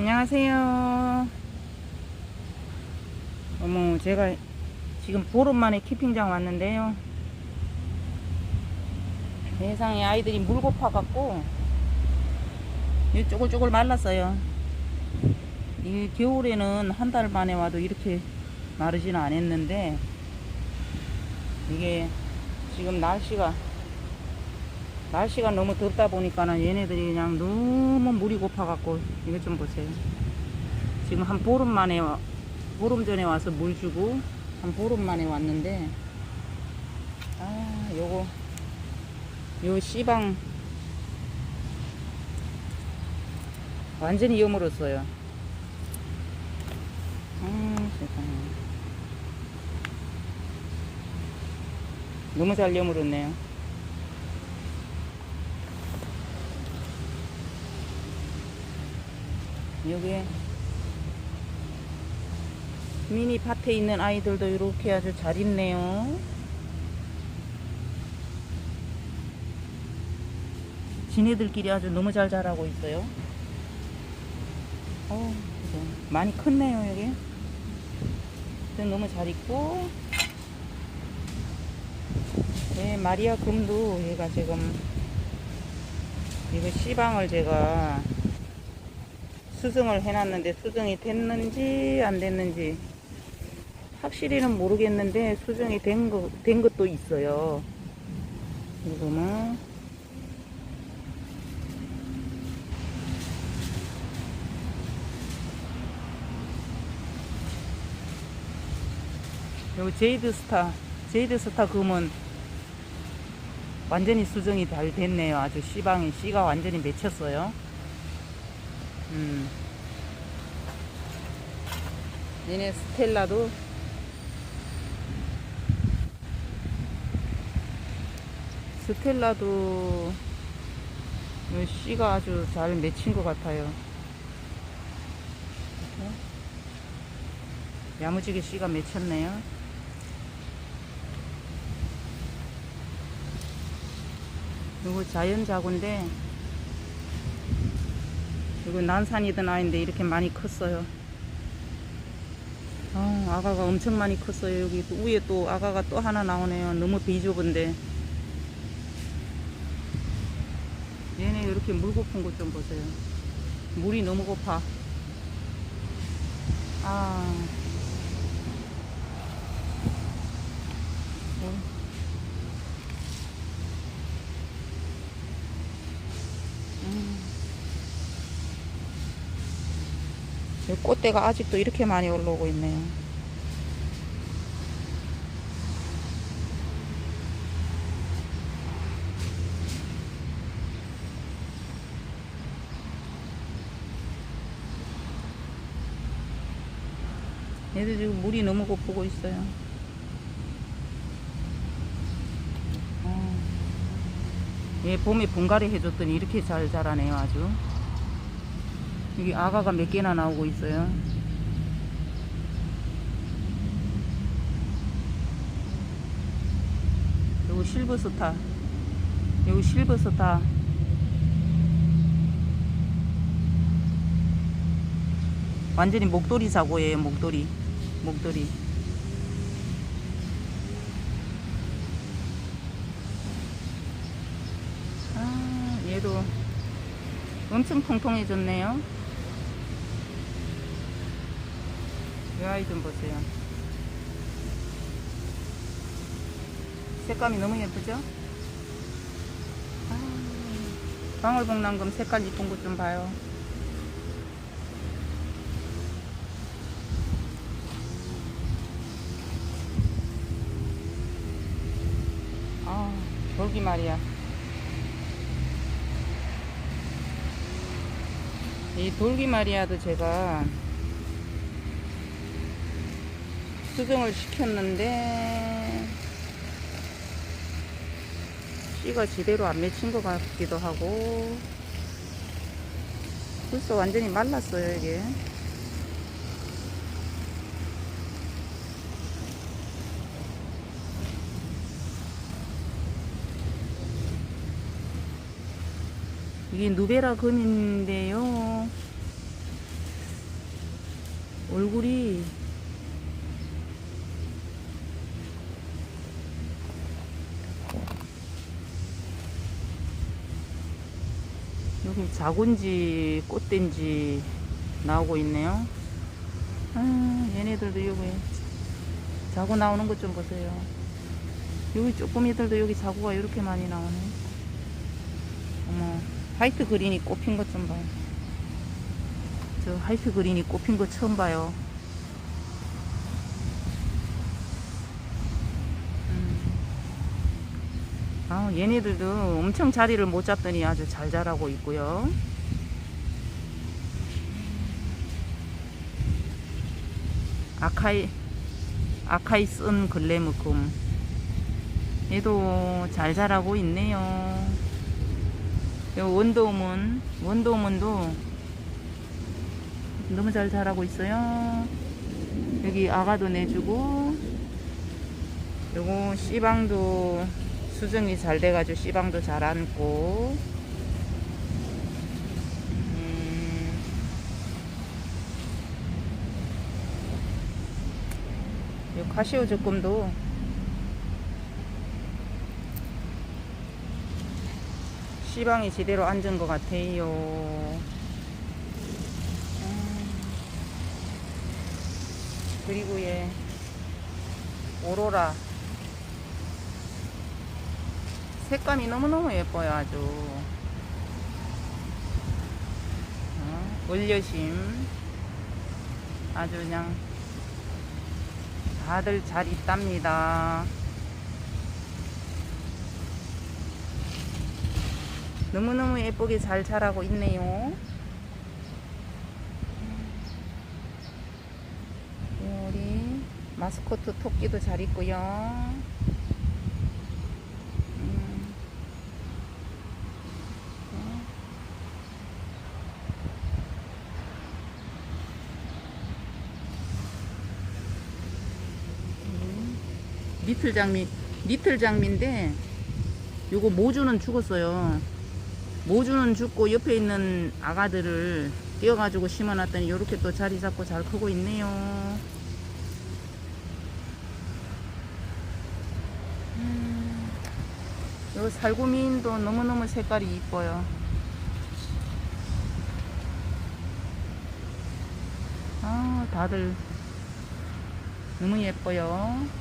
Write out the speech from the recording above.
안녕하세요. 어머, 제가 지금 보름 만에 키핑장 왔는데요. 세상에 아이들이 물 고파 갖고, 이 쪼글쪼글 말랐어요. 이 겨울에는 한 달 만에 와도 이렇게 마르지는 않았는데, 이게 지금 날씨가, 날씨가 너무 덥다 보니까는 얘네들이 그냥 너무 물이 고파갖고, 이거 좀 보세요. 지금 한 보름 만에, 와- 보름 전에 와서 물 주고, 한 보름 만에 왔는데, 아, 요거, 요 씨방, 완전히 여물었어요. 아, 세상에. 너무 잘 여물었네요. 여기 미니 밭에 있는 아이들도 이렇게 아주 잘 있네요. 지네들끼리 아주 너무 잘 자라고 있어요. 어. 많이 컸네요, 여기. 너무 잘 있고. 네, 마리아 금도 얘가 지금 이거 씨방을 제가 수정을 해놨는데 수정이 됐는지 안 됐는지 확실히는 모르겠는데 수정이 된, 거, 된 것도 있어요. 이거는 요 제이드 스타 제이드 스타 금은 완전히 수정이 잘 됐네요. 아주 씨방이 씨가 완전히 맺혔어요. 음. 얘네 스텔라도 스텔라도 이 씨가 아주 잘 맺힌 것 같아요. 어? 야무지게 씨가 맺혔네요. 이거 자연 자구인데 이거 난산이던 아이인데 이렇게 많이 컸어요. 아, 아가가 엄청 많이 컸어요. 여기 또 위에 또 아가가 또 하나 나오네요. 너무 비좁은데. 얘네 이렇게 물 고픈 것좀 보세요. 물이 너무 고파. 아. 어. 음. 이 꽃대가 아직도 이렇게 많이 올라오고 있네요. 얘들 지금 물이 너무 고프고 있어요. 어. 얘 봄에 분갈이 해줬더니 이렇게 잘 자라네요, 아주. 여기 아가가 몇 개나 나오고 있어요. 요거 실버스타. 요거 실버스타. 완전히 목도리 사고예요, 목도리. 목도리. 아, 얘도 엄청 통통해졌네요. 이 아이 좀 보세요. 색감이 너무 예쁘죠? 아, 방울복랑금 색깔 이쁜 것 좀 봐요. 아, 돌기 말이야. 이 돌기 마리아도 제가 수정을 시켰는데 씨가 제대로 안 맺힌 것 같기도 하고 벌써 완전히 말랐어요 이게. 이게 누베라 금인데요. 얼굴이 여기 자군지 꽃된지 나오고 있네요. 아, 얘네들도 여기 자고 나오는 것 좀 보세요. 여기 쪼꾸미들도 여기 자구가 이렇게 많이 나오네. 어머, 화이트 그린이 꽃핀 것좀 봐요. 저 화이트 그린이 꽃핀 거 처음 봐요. 아, 얘네들도 엄청 자리를 못 잡더니 아주 잘 자라고 있고요. 아카이, 아카이 쓴 글래무금. 얘도 잘 자라고 있네요. 요 원도우문, 원도우문도 너무 잘 자라고 있어요. 여기 아가도 내주고, 요거 씨방도 수정이 잘 돼가지고 씨방도 잘 안고, 음, 요 카시오 조금도 씨방이 제대로 앉은 것 같아요. 음. 그리고 얘 오로라 색감이 너무너무 예뻐요 아주. 어, 올려심. 아주 그냥 다들 잘 있답니다. 너무너무 예쁘게 잘 자라고 있네요. 우리 마스코트 토끼도 잘 있고요. 니틀 장미, 니틀 장미인데 요거 모주는 죽었어요. 모주는 죽고 옆에 있는 아가들을 띄어가지고 심어놨더니 이렇게 또 자리 잡고 잘 크고 있네요. 음, 요 살구미인도 너무너무 색깔이 이뻐요. 아, 다들 너무 예뻐요.